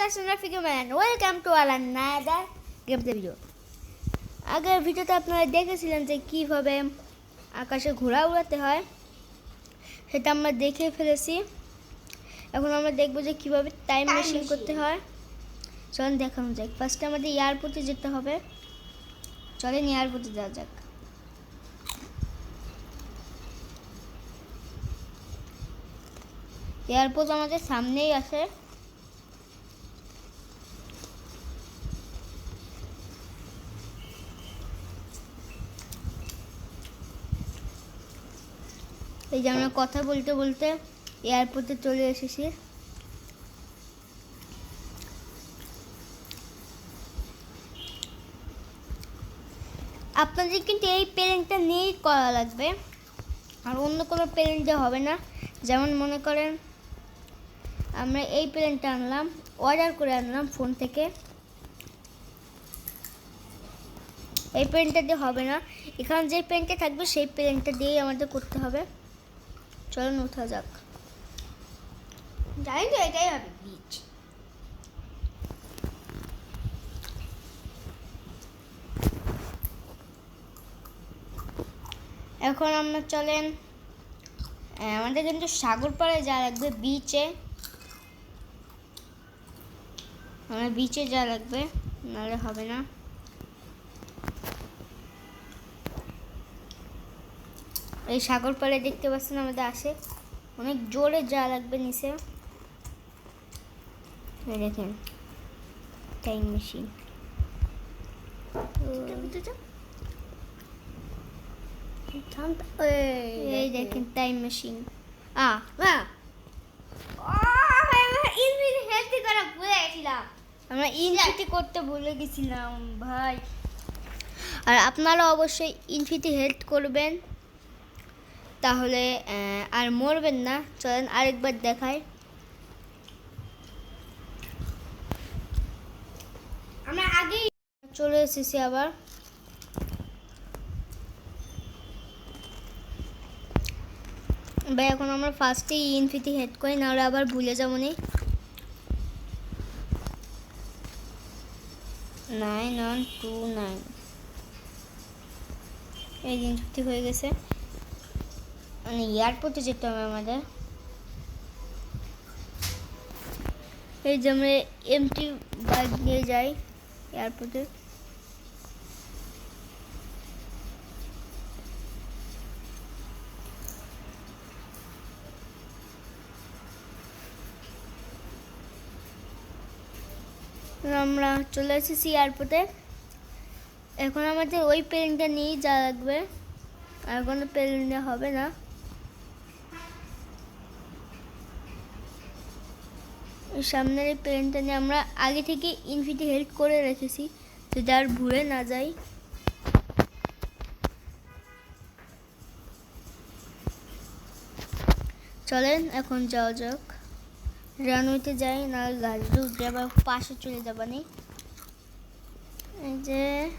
লাসন Rafiq man welcome to আল নাদার game the video আগের ভিডিওতে আপনারা দেখেছিলেন যে কীভাবে আকাশে ঘোড়া উড়াতে হয় সেটা আমরা দেখে ফেলেছি। এখন আমরা দেখব যে কীভাবে টাইম মেশিন. করতে হয়। চলেন দেখানো যাক। ফার্স্টে আমাদের এয়ারপোর্টে যেতে হবে। চলেন এয়ারপোর্টে যাওয়া যাক। এয়ারপোর্ট আমাদের সামনেই আছে। এই যে আমরা কথা বলতে বলতে এয়ারপোর্টে চলে এসেছি। আপনাদের কিন্তু এই প্লেনটা নিয়েই করা লাগবে। আর অন্য কোনো প্লেন দিয়ে হবে না। যেমন মনে করেন, আমরা এই প্লেনটা আনলাম অর্ডার করে আনলাম ফোন থেকে। এই পেনটা দিয়ে হবে না। এখানে যে পেনটা থাকবে, সেই পেনটা দিয়েই আমাদের করতে হবে। চলুন, উঠা যাক। জানি তো এটাই হবে বিচ এখন আমরা চলেন আমাদের কিন্তু সাগর পাড়ে যা লাগবে বিচে আমার বিচে যা লাগবে, নাহলে হবে না। এই সাগর পাড়ে দেখতে পাচ্ছেন আমাদের আসে। অনেক জোরে যা লাগবে নিচে। দেখেন টাইম মেশিন এই দেখেন। টাইম মেশিন আ। ইনভিট হেলথি করা ভুলে গেছিলাম। আমরা ইনফিটি করতে ভুলে গেছিলাম ভাই। আর আপনারা অবশ্যই ইনফিটি হেল্প করবেন। তাহলে আর মরবেন না। চলেন আরেকবার দেখাই। আমরা আগেই চলে এসেছি আবার। ভাই, এখন আমরা ফার্স্টেই ইনফিটি হেড করি, নাহলে আবার ভুলে যাব নি। নাইন ওয়ান টু নাইন এই ইনফিটি হয়ে গেছে। এয়ারপোর্টে যেতে হবে আমাদের। এই যে আমরা এমটি বাইক নিয়ে যাই এয়ারপোর্টে। আমরা চলে এসেছি এয়ারপোর্টে। এখন আমাদের ওই প্লেনটা নিয়েই যা লাগবে। আর কোনো প্লেনে হবে না। সামনের এই প্লেনটা নিয়ে আমরা আগে থেকে ইনফিটি হেল্প করে রেখেছি, যদি আর ভুলে না যাই। চলেন, এখন যাওয়া যাক। রানওয়েতে যাই না গাড়িতে উঠে আবার পাশে চলে যাবানি। এই যে,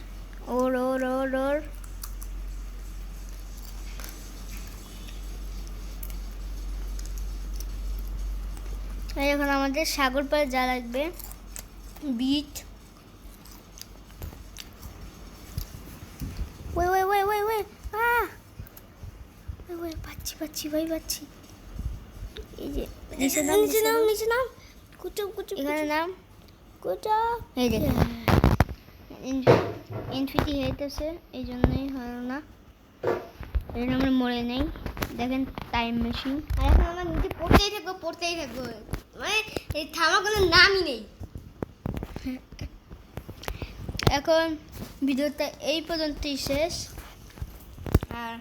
ওর ওর ওর ওর। এই এখন আমাদের সাগর পাড়ে যা লাগবে বিট ওই ওই ওই ওই ওই পাচ্ছি পাচ্ছি ভাই পাচ্ছি। এই যে নিচে নাম নিচে নাম নিচে নাম। কুচু কুচু এখানে নাম? কুচু। এই দেখেন ইনফিটি হেঁটেছে এই জন্যই হলো না। এই জন্য আমরা মরে নেই। দেখেন টাইম মেশিন আর এখন আমরা নিচে পড়তেই থাকব পড়তেই থাকব। মানে এই থামা কোনো নামই নেই। এখন ভিডিওটা এই পর্যন্তই শেষ। আর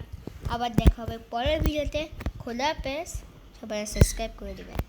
আবার দেখা হবে পরের ভিডিওতে। খোলা পেস সবাই সাবস্ক্রাইব করে দেবেন।